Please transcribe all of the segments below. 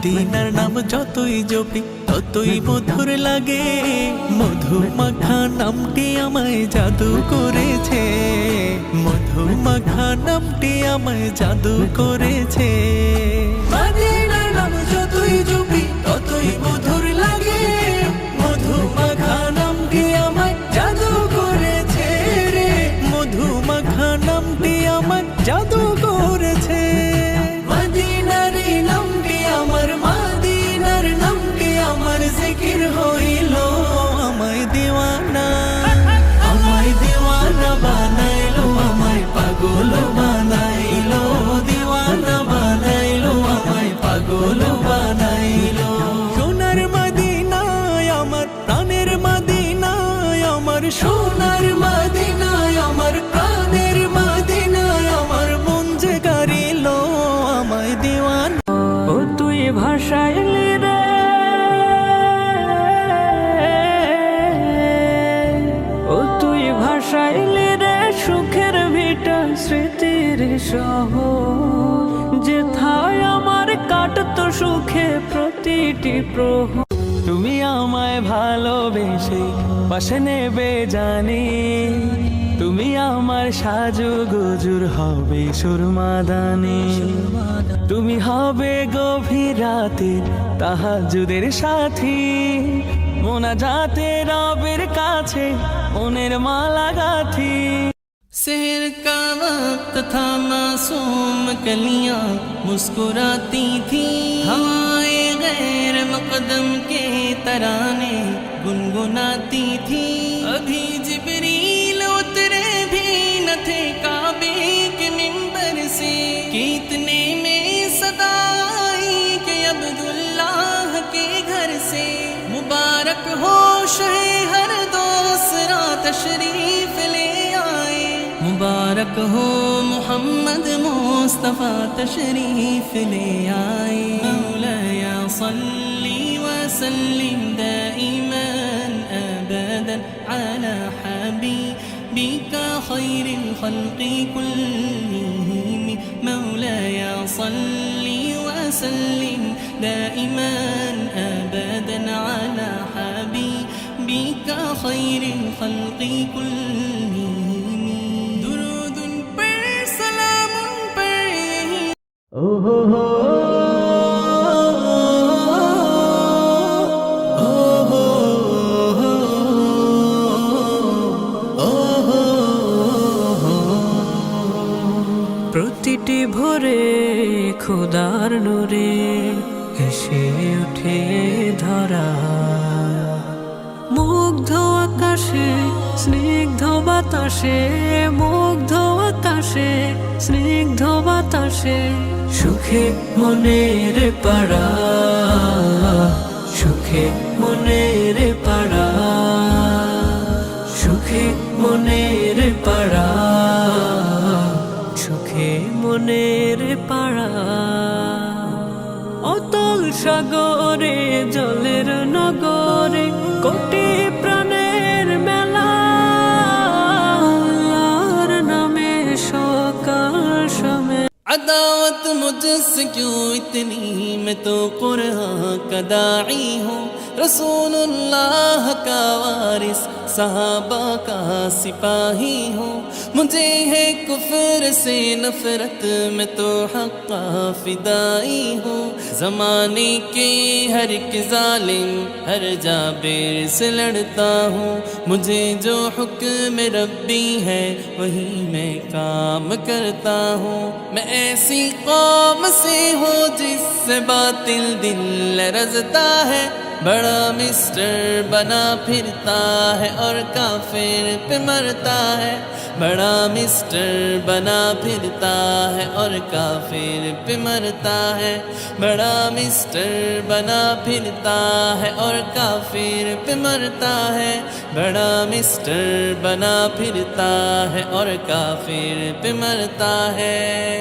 মদিনার নাম যতই জপি, ততই মধুর লাগে। মধু মাখা নামটি আমায় জাদু করেছে। মধু মাখা নামটি আমায় জাদু করেছে। নাম যতই জপি, ততই মধুর লাগে। আমায় জাদু করেছে রে। জাদু করেছে। স্মৃতির সহ যে থায় আমার কাটত সুখে প্রতিটি প্রহ। তুমি আমায় ভালোবেসে পাশে নেবে জানি, তুমি আমার সাজু গুজুর হবে সুরমাদানি তুমি হবে গভীর রাতে তাহাজুদের সাথী। মোনা যাতে রবের কাছে মনের মালা গাথি تھا معصوم کلیاں مسکراتی تھی۔ ہوائیں غیر مقدم کے ترانے گنگناتی تھی۔ ابھی جبریل اترے بھی نہ تھے کعبے کے ممبر سے۔ کتنے میں صدا آئی کہ عبداللہ کے گھر سے۔ مبارک ہو شہ ہر دوسرا تشریف لے۔ मुबारक हो मोहम्मद मुस्तफ़ा तशरीफ ले आए मौलाया सल्ली वसल्लिम दाइमा अबदा على حبيبك خير الخلق كلهم مولاي صل وسلم دائما ابدا على حبيبك خير الخلق كلهم প্রতিটি ভোরে খোদার নূরে হেসে উঠে ধরা। মুগ্ধ আকাশে স্নিগ্ধ বাতাসে মুগ্ধ আকাশে, স্নিগ্ধ বাতাসে, সুখে মনের পাড়া। সুখে মনের পাড়া। সুখে মনের পাড়া। সুখে মনের পাড়া। অতল সাগরে, জলের নগরে, কোটি عداوت مجھ سے کیوں اتنی؟ میں تو قرآن کا داعی ہوں۔ رسول اللہ کا وارث، صحابہ کا سپاہی ہوں۔ مجھے ہے کفر سے نفرت، میں تو حق کا فدائی ہوں۔ زمانے کے ہر ایک ظالم ہر جابر سے لڑتا ہوں۔ مجھے جو حکم ربی ہے، وہی میں کام کرتا ہوں۔ میں ایسی قوم سے ہوں جس سے باطل دل رزتا ہے۔ بڑا مسٹر بنا پھرتا ہے اور کافر پہ مرتا ہے۔ بڑا مسٹر بنا پھرتا ہے اور کافر پہ مرتا ہے۔ بڑا مسٹر بنا پھرتا ہے اور کافر پہ مرتا ہے۔ بڑا مسٹر بنا پھرتا ہے اور کافر پہ مرتا ہے۔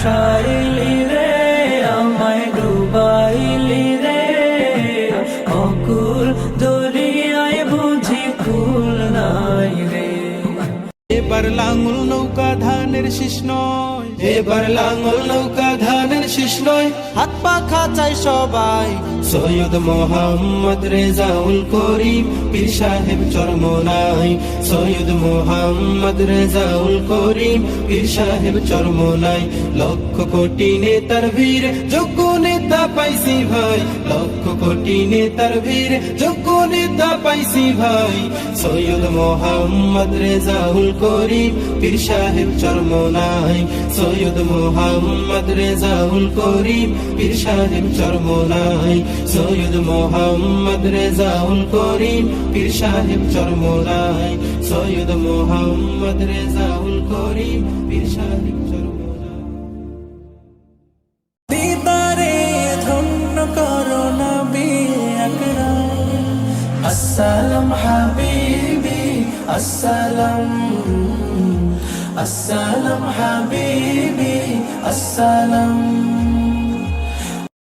ভাসাইলি রে আমায় ডুবাইলি রে অকুল দরিয়ায় বুঝি কুল নাই রে। এবার লাঙল নৌকা ধানের শীষ নয়। এবার লাঙল নৌকা ধানের শীষ নয়। হাত পাখা চাই সবাই সৈয়দ মোহাম্মদ রেজাউল করিম, পীর সাহেব চরমনাই সৈয়দ মোহাম্মদ রেজাউল করিম, পীর সাহেব চরমনাই লক্ষ কোটি নেতার বীর যোগ্য নেতা পাইছি ভাই। লক্ষ কোটি নেতার বীর যোগ্য নেতা পাইছি ভাই। সৈয়দ মোহাম্মদ রেজাউল করিম, পীর সাহেব চরমনাই সৈয়দ মোহাম্মদ রেজাউল করিম, পীর সাহেব চরমনাই সৈয়দ মোহাম্মদ রেজাউল করিম, পীর সাহেব চরমনাই সৈয়দ মোহাম্মদ রেজাউল করিম, পীর সাহেব চরমনাই দিদারে, ধন্য করো নবী আকরাম।